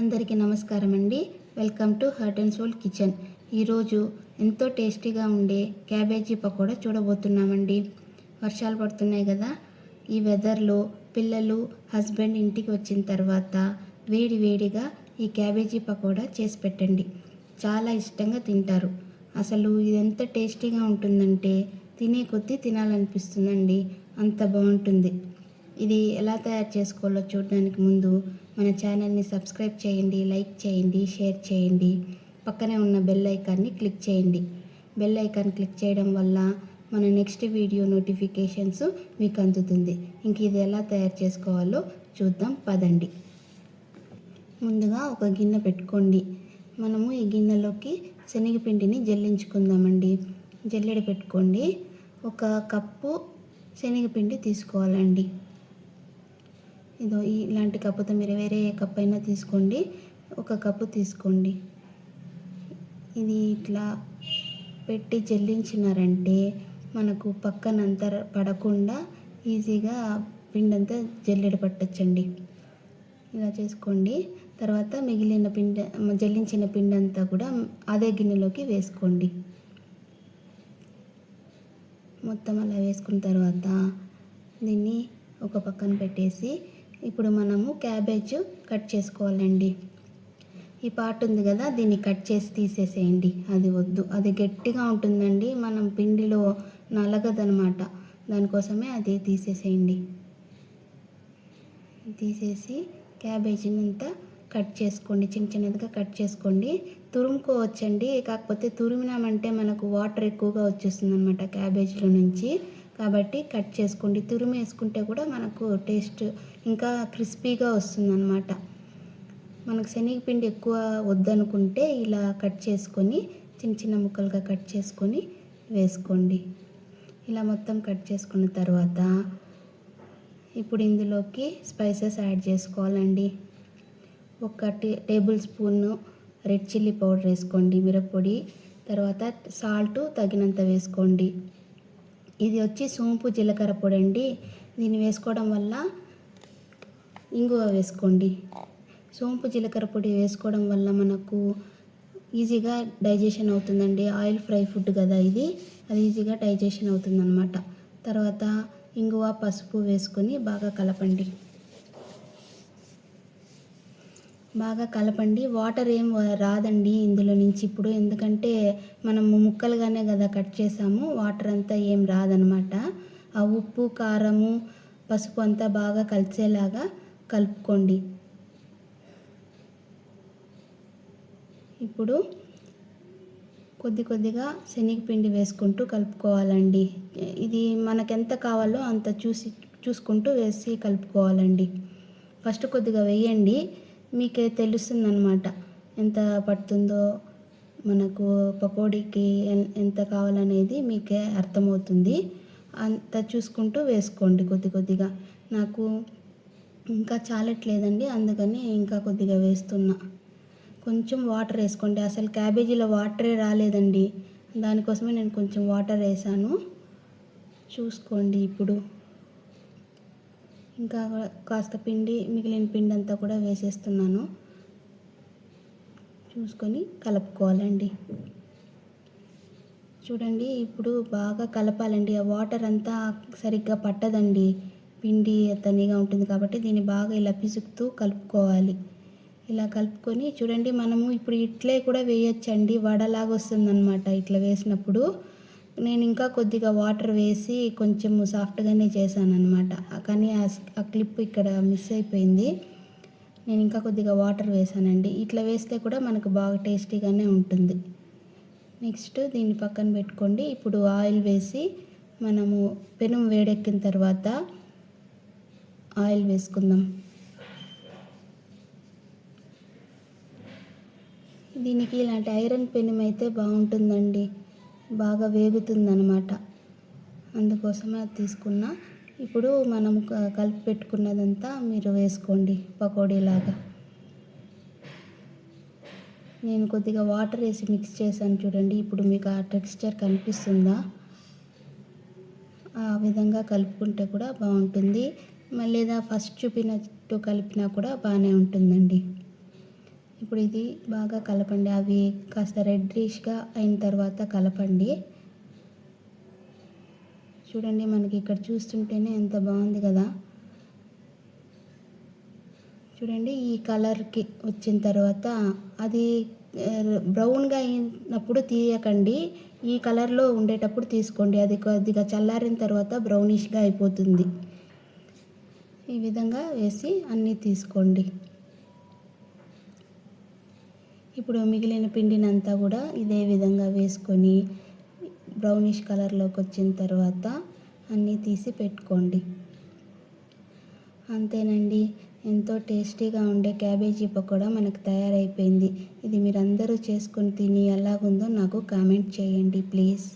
అందరికీ నమస్కారం అండి. Welcome to heart and soul kitchen ఈరోజు ఎంతో టేస్టీగా ఉండే క్యాబేజీ పకోడా చూడబోతున్నామండి. వర్షాలు పడుతున్నాయి కదా. ఈ వెదర్లో పిల్లలు హస్బెండ్ ఇంటికి వచ్చిన తర్వాత వేడి వేడిగా ఈ క్యాబేజీ పకోడా చేసి పెట్టండి. చాలా ఇష్టంగా తింటారు. అసలు ఇది ఎంత టేస్టీగా ఉంటుందంటే తినే కొద్దీ తినాలనిపిస్తుందండి. అంత బాగుంటుంది. ఇది ఎలా తయారు చేసుకోవాలో చూడడానికి ముందు మన ఛానల్ని సబ్స్క్రైబ్ చేయండి లైక్ చేయండి షేర్ చేయండి. పక్కనే ఉన్న బెల్ ఐకాన్ని క్లిక్ చేయండి. బెల్ ఐకాన్ క్లిక్ చేయడం వల్ల మన నెక్స్ట్ వీడియో నోటిఫికేషన్స్ మీకు అందుతుంది. ఇంక ఇది ఎలా తయారు చేసుకోవాలో చూద్దాం పదండి. ముందుగా ఒక గిన్నె పెట్టుకోండి. మనము ఈ గిన్నెలోకి శనగపిండిని జల్లించుకుందామండి. జల్లెడ పెట్టుకోండి. ఒక కప్పు శనగపిండి తీసుకోవాలండి. ఇదో ఇలాంటి కప్పుతో మీరు వేరే ఏ కప్ అయినా తీసుకోండి. ఒక కప్పు తీసుకోండి. ఇది ఇట్లా పెట్టి జల్లించినారంటే మనకు పక్కనంతా పడకుండా ఈజీగా పిండి అంతా జల్లెడ పట్టచ్చండి. ఇలా చేసుకోండి. తర్వాత మిగిలిన పిండి జల్లించిన పిండి అంతా కూడా అదే గిన్నెలోకి వేసుకోండి. మొత్తం అలా వేసుకున్న తర్వాత దీన్ని ఒక పక్కన పెట్టేసి ఇప్పుడు మనము క్యాబేజ్ కట్ చేసుకోవాలండి. ఈ పార్ట్ ఉంది కదా దీన్ని కట్ చేసి తీసేసేయండి. అది వద్దు. అది గట్టిగా ఉంటుందండి. మనం పిండిలో నలగదనమాట. దానికోసమే అది తీసేసేయండి. తీసేసి క్యాబేజీని అంతా కట్ చేసుకోండి. చిన్న చిన్నదిగా కట్ చేసుకోండి. తురుముకోవచ్చండి. కాకపోతే తురిమినామంటే మనకు వాటర్ ఎక్కువగా వచ్చేస్తుంది అనమాట క్యాబేజీలో నుంచి. కాబట్టి కట్ చేసుకోండి తురిమి వేసుకుంటే కూడా మనకు టేస్ట్ ఇంకా క్రిస్పీగా వస్తుంది అనమాట మనకు శనగపిండి ఎక్కువ వద్దనుకుంటే ఇలా కట్ చేసుకొని చిన్న చిన్న ముక్కలుగా కట్ చేసుకొని వేసుకోండి. ఇలా మొత్తం కట్ చేసుకున్న తర్వాత ఇప్పుడు ఇందులోకి స్పైసెస్ యాడ్ చేసుకోవాలండి. ఒక టే tablespoon red chilli powder వేసుకోండి మిరప్పొడి తర్వాత సాల్ట్ తగినంత వేసుకోండి. ఇది వచ్చి సోంపు జీలకర్ర పొడి అండి. దీన్ని వేసుకోవడం వల్ల ఇంగువ వేసుకోండి. సోంపు జీలకర్ర పొడి వేసుకోవడం వల్ల మనకు ఈజీగా డైజెషన్ అవుతుందండి. ఆయిల్ ఫ్రై ఫుడ్ కదా ఇది. అది ఈజీగా డైజెషన్ అవుతుందన్నమాట. తర్వాత ఇంగువ పసుపు వేసుకొని బాగా కలపండి. బాగా కలపండి. వాటర్ ఏం రాదండి ఇందులో నుంచి ఇప్పుడు. ఎందుకంటే మనము ముక్కలుగానే కదా కట్ చేసాము. వాటర్ అంతా ఏం రాదనమాట. ఆ ఉప్పు కారము పసుపు అంతా బాగా కలిసేలాగా కలుపుకోండి. ఇప్పుడు కొద్ది కొద్దిగా శనగపిండి వేసుకుంటూ కలుపుకోవాలండి. ఇది మనకెంత కావాలో అంత చూసి చూసుకుంటూ వేసి కలుపుకోవాలండి. ఫస్ట్ కొద్దిగా వేయండి. మీకే తెలుస్తుందన్నమాట. ఎంత పడుతుందో మనకు పకోడీకి ఎంత కావాలనేది మీకే అర్థమవుతుంది. అంత చూసుకుంటూ వేసుకోండి కొద్ది కొద్దిగా. నాకు ఇంకా చాలట్లేదండి అందుకని ఇంకా కొద్దిగా వేస్తున్నా. కొంచెం వాటర్ వేసుకోండి. అసలు క్యాబేజీలో వాటరే రాలేదండి. దానికోసమే నేను కొంచెం వాటర్ వేసాను. చూసుకోండి ఇప్పుడు. ఇంకా కాస్త పిండి మిగిలిన పిండి అంతా కూడా వేసేస్తున్నాను. చూసుకొని కలుపుకోవాలండి. చూడండి ఇప్పుడు బాగా కలపాలండి. ఆ వాటర్ అంతా సరిగ్గా పట్టదండి. పిండి తనిగా ఉంటుంది కాబట్టి దీన్ని బాగా ఇలా పిసుకుతూ కలుపుకోవాలి. ఇలా కలుపుకొని చూడండి మనము ఇప్పుడు ఇట్లే కూడా వేయొచ్చండి. వడలాగా వస్తుందన్నమాట ఇట్లా వేసినప్పుడు. నేను ఇంకా కొద్దిగా వాటర్ వేసి కొంచెం సాఫ్ట్గానే చేశాను అనమాట కానీ ఆ క్లిప్ ఇక్కడ మిస్ అయిపోయింది. నేను ఇంకా కొద్దిగా వాటర్ వేసానండి ఇట్లా వేస్తే కూడా మనకు బాగా టేస్టీగానే ఉంటుంది. నెక్స్ట్ దీన్ని పక్కన పెట్టుకోండి. ఇప్పుడు ఆయిల్ వేసి మనము పెనం వేడెక్కిన తర్వాత ఆయిల్ వేసుకుందాం. దీనికి ఇలాంటి ఐరన్ పెనం అయితే బాగుంటుందండి. బాగా వేగుతుందనమాట అందుకోసమే అది తీసుకున్నా. ఇప్పుడు మనం కలిపి పెట్టుకున్నదంతా మీరు వేసుకోండి పకోడీలాగా. నేను కొద్దిగా వాటర్ వేసి మిక్స్ చేశాను చూడండి. ఇప్పుడు మీకు ఆ టెక్స్చర్ కనిపిస్తుందా? ఆ విధంగా కలుపుకుంటే కూడా బాగుంటుంది. మళ్ళీ లేదా ఫస్ట్ చూపినట్టు కలిపినా కూడా బాగానే ఉంటుందండి. ఇప్పుడు ఇది బాగా కలపండి. అవి కాస్త రెడ్డిష్గా అయిన తర్వాత కలపండి. చూడండి మనకి ఇక్కడ చూస్తుంటేనే ఎంత బాగుంది కదా. చూడండి ఈ కలర్కి వచ్చిన తర్వాత అది బ్రౌన్గా అయినప్పుడు తీయకండి. ఈ కలర్లో ఉండేటప్పుడు తీసుకోండి. అది కొద్దిగా చల్లారిన తర్వాత బ్రౌనిష్గా అయిపోతుంది. ఈ విధంగా వేసి అన్నీ తీసుకోండి. ఇప్పుడు మిగిలిన పిండినంతా కూడా ఇదే విధంగా వేసుకొని బ్రౌనిష్ కలర్లోకి వచ్చిన తర్వాత అన్నీ తీసి పెట్టుకోండి. అంతేనండి. ఎంతో టేస్టీగా ఉండే క్యాబేజీ పకోడా మనకు తయారైపోయింది. ఇది మీరందరూ చేసుకొని తిని ఎలాగుందో నాకు కామెంట్ చేయండి ప్లీజ్.